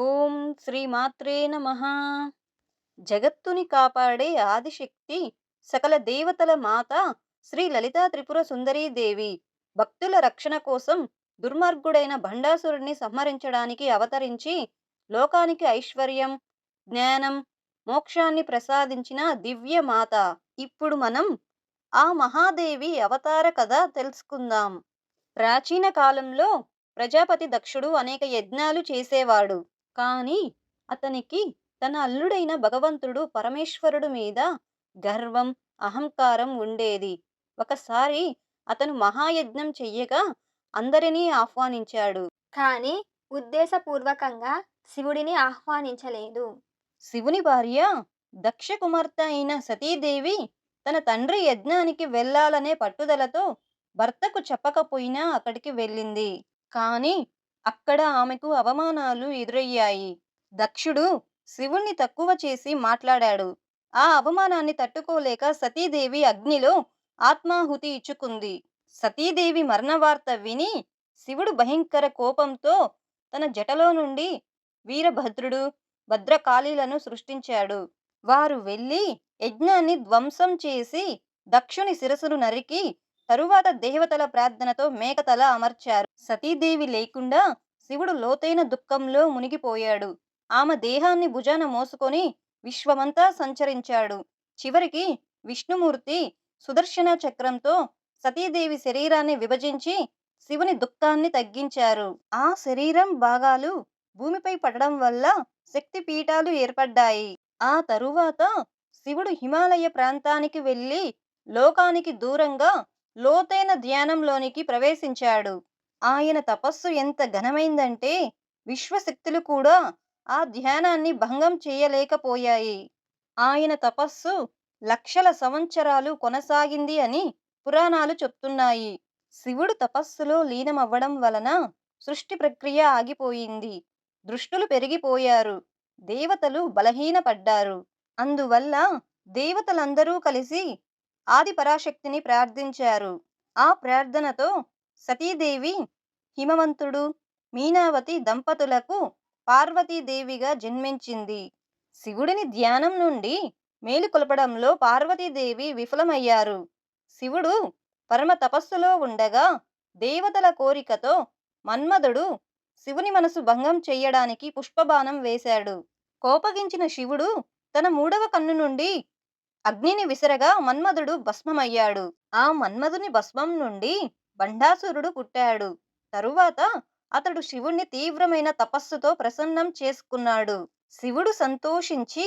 ఓం శ్రీమాత్రే నమ. జగత్తుని కాపాడే ఆదిశక్తి సకల దేవతల మాత శ్రీ లలితా త్రిపుర సుందరీదేవి భక్తుల రక్షణ కోసం దుర్మార్గుడైన భండాసురుడిని సంహరించడానికి అవతరించి లోకానికి ఐశ్వర్యం జ్ఞానం మోక్షాన్ని ప్రసాదించిన దివ్య మాత. ఇప్పుడు మనం ఆ మహాదేవి అవతార కథ తెలుసుకుందాం. ప్రాచీన కాలంలో ప్రజాపతి దక్షుడు అనేక యజ్ఞాలు చేసేవాడు. కానీ అతనికి తన అల్లుడైన భగవంతుడు పరమేశ్వరుడు మీద గర్వం అహంకారం ఉండేది. ఒకసారి అతను మహాయజ్ఞం చెయ్యగా అందరినీ ఆహ్వానించాడు. కానీ ఉద్దేశపూర్వకంగా శివుడిని ఆహ్వానించలేదు. శివుని భార్య దక్ష కుమార్తె అయిన సతీదేవి తన తండ్రి యజ్ఞానికి వెళ్ళాలనే పట్టుదలతో భర్తకు చెప్పకపోయినా అక్కడికి వెళ్ళింది. కానీ అక్కడ ఆమెకు అవమానాలు ఎదురయ్యాయి. దక్షుడు శివుణ్ణి తక్కువ చేసి మాట్లాడాడు. ఆ అవమానాన్ని తట్టుకోలేక సతీదేవి అగ్నిలో ఆత్మాహుతి ఇచ్చుకుంది. సతీదేవి మరణవార్త విని శివుడు భయంకర కోపంతో తన జటలో నుండి వీరభద్రుడు భద్రకాళీలను సృష్టించాడు. వారు వెళ్ళి యజ్ఞాన్ని ధ్వంసం చేసి దక్షుని శిరసును నరికి తరువాత దేవతల ప్రార్థనతో మేకతల అమర్చారు. సతీదేవి లేకుండా శివుడు లోతైన దుఃఖంలో మునిగిపోయాడు. ఆమె దేహాన్ని భుజాన మోసుకొని విశ్వమంతా సంచరించాడు. చివరికి విష్ణుమూర్తి సుదర్శన చక్రంతో సతీదేవి శరీరాన్ని విభజించి శివుని దుఃఖాన్ని తగ్గించారు. ఆ శరీరం భాగాలు భూమిపై పడడం వల్ల శక్తి పీఠాలు ఏర్పడ్డాయి. ఆ తరువాత శివుడు హిమాలయ ప్రాంతానికి వెళ్ళి లోకానికి దూరంగా లోతైన ధ్యానంలోనికి ప్రవేశించాడు. ఆయన తపస్సు ఎంత ఘనమైందంటే విశ్వశక్తులు కూడా ఆ ధ్యానాన్ని భంగం చేయలేకపోయాయి. ఆయన తపస్సు లక్షల సంవత్సరాలు కొనసాగింది అని పురాణాలు చెప్తున్నాయి. శివుడు తపస్సులో లీనమవ్వడం వలన సృష్టి ప్రక్రియ ఆగిపోయింది. దృష్టులు పెరిగిపోయారు. దేవతలు బలహీనపడ్డారు. అందువల్ల దేవతలందరూ కలిసి ఆది పరాశక్తిని ప్రార్థించారు. ఆ ప్రార్థనతో సతీదేవి హిమవంతుడు మీనావతి దంపతులకు పార్వతీదేవిగా జన్మించింది. శివుడిని ధ్యానం నుండి మేలుకొలపడంలో పార్వతీదేవి విఫలమయ్యారు. శివుడు పరమ తపస్సులో ఉండగా దేవతల కోరికతో మన్మధుడు శివుని మనసు భంగం చెయ్యడానికి పుష్పబాణం వేశాడు. కోపగించిన శివుడు తన మూడవ కన్ను నుండి అగ్నిని విసరగా మన్మధుడు భస్మమయ్యాడు. ఆ మన్మధుని భస్మం నుండి బండాసురుడు పుట్టాడు. తరువాత అతడు శివుణ్ణి తీవ్రమైన తపస్సుతో ప్రసన్నం చేసుకున్నాడు. శివుడు సంతోషించి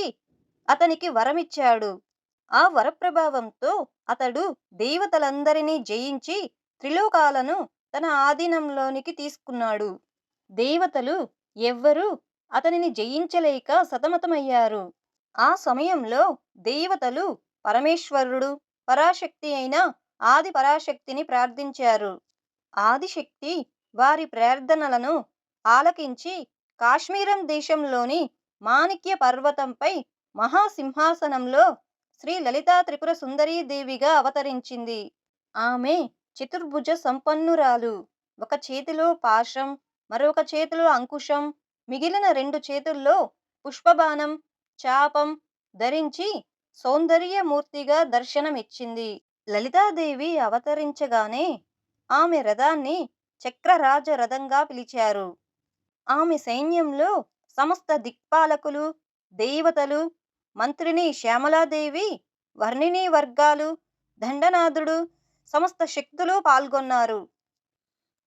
అతనికి వరమిచ్చాడు. ఆ వరప్రభావంతో అతడు దేవతలందరినీ జయించి త్రిలోకాలను తన ఆధీనంలోనికి తీసుకున్నాడు. దేవతలు ఎవ్వరూ అతనిని జయించలేక సతమతమయ్యారు. ఆ సమయంలో దేవతలు పరమేశ్వరుడు పరాశక్తి అయిన ఆది పరాశక్తిని ప్రార్థించారు. ఆదిశక్తి వారి ప్రార్థనలను ఆలకించి కాశ్మీరం దేశంలోని మాణిక్య పర్వతంపై మహాసింహాసనంలో శ్రీ లలితా త్రిపుర సుందరీదేవిగా అవతరించింది. ఆమె చతుర్భుజ సంపన్నురాలు. ఒక చేతిలో పాశం మరొక చేతిలో అంకుశం మిగిలిన రెండు చేతుల్లో పుష్పబాణం చాపం ధరించి సౌందర్యమూర్తిగా దర్శనమిచ్చింది. లలితాదేవి అవతరించగానే ఆమె రథాన్ని చక్రరాజ రథంగా పిలిచారు. ఆమె సైన్యంలో సమస్త దిక్పాలకులు దేవతలు మంత్రిని శ్యామలాదేవి వర్ణిని వర్గాలు దండనాథుడు సమస్త శక్తులు పాల్గొన్నారు.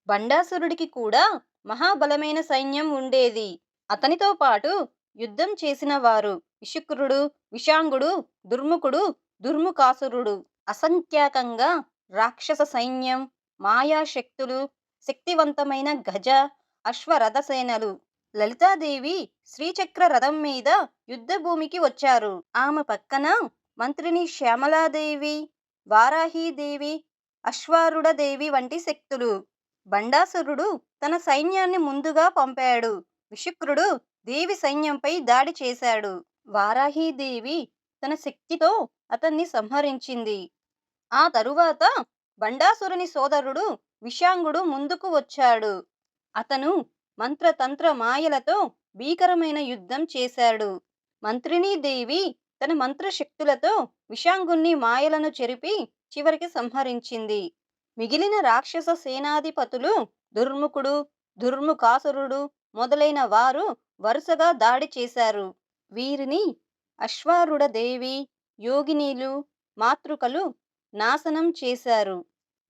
బండాసురుడికి కూడా మహాబలమైన సైన్యం ఉండేది. అతనితో పాటు యుద్ధం చేసిన వారు. విశుక్రుడు విషాంగుడు దుర్ముఖుడు దుర్ముఖాసురుడు అసంఖ్యాకంగా రాక్షస సైన్యం మాయాశక్తులు శక్తివంతమైన గజ అశ్వరథసేనలు. లలితాదేవి శ్రీచక్ర రథం మీద యుద్ధభూమికి వచ్చారు. ఆమె పక్కన మంత్రిని శ్యామలాదేవి వారాహీదేవి అశ్వారుడదేవి వంటి శక్తులు. బండాసురుడు తన సైన్యాన్ని ముందుగా పంపాడు. విశుక్రుడు దేవి సైన్యంపై దాడి చేశాడు. వారాహీదేవి తన శక్తితో అతన్ని సంహరించింది. ఆ తరువాత బండాసురుని సోదరుడు విషాంగుడు ముందుకు వచ్చాడు. అతను మంత్రతంత్ర మాయలతో భీకరమైన యుద్ధం చేశాడు. మంత్రినీ దేవి తన మంత్రశక్తులతో విషాంగుణ్ణి మాయలను చెరిపి చివరికి సంహరించింది. మిగిలిన రాక్షస సేనాధిపతులు దుర్ముఖుడు దుర్ముఖాసురుడు మొదలైన వారు వరుసగా దాడి చేశారు. వీరిని అశ్వారుడ దేవి యోగినీలు మాతృకలు నాశనం చేశారు.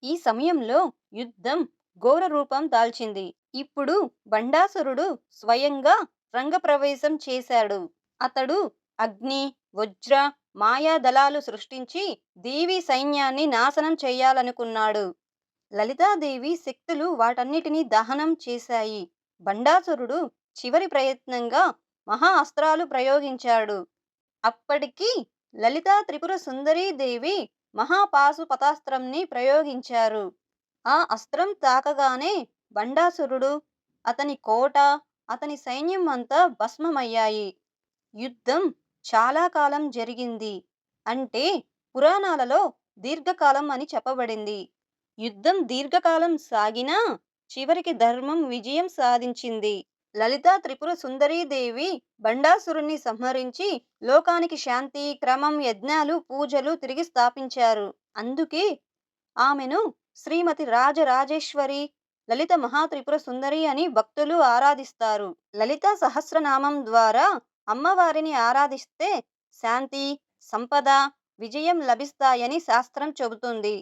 ఈ సమయంలో యుద్ధం ఘోర రూపం దాల్చింది. ఇప్పుడు బండాసురుడు స్వయంగా రంగప్రవేశం చేశాడు. అతడు అగ్ని వజ్ర మాయా దళాలు సృష్టించి దేవి సైన్యాన్ని నాశనం చేయాలనుకున్నాడు. లలితాదేవి శక్తులు వాటన్నిటినీ దహనం చేశాయి. బండాసురుడు చివరి ప్రయత్నంగా మహా అస్త్రాలు ప్రయోగించాడు. అప్పటికి లలిత త్రిపుర సుందరీదేవి మహాపాశుపతాస్త్రంని ప్రయోగించారు. ఆ అస్త్రం తాకగానే బండాసురుడు అతని కోట అతని సైన్యం అంతా భస్మమయ్యాయి. యుద్ధం చాలా కాలం జరిగింది. అంటే పురాణాలలో దీర్ఘకాలం అని చెప్పబడింది. యుద్ధం దీర్ఘకాలం సాగినా చివరికి ధర్మం విజయం సాధించింది. లలిత త్రిపుర సుందరీదేవి బండాసురుణ్ణి సంహరించి లోకానికి శాంతి క్రమం యజ్ఞాలు పూజలు తిరిగి స్థాపించారు. అందుకే ఆమెను శ్రీమతి రాజరాజేశ్వరి లలిత మహాత్రిపుర సుందరి అని భక్తులు ఆరాధిస్తారు. లలిత సహస్రనామం ద్వారా అమ్మవారిని ఆరాధిస్తే శాంతి సంపద విజయం లభిస్తాయని శాస్త్రం చెబుతుంది.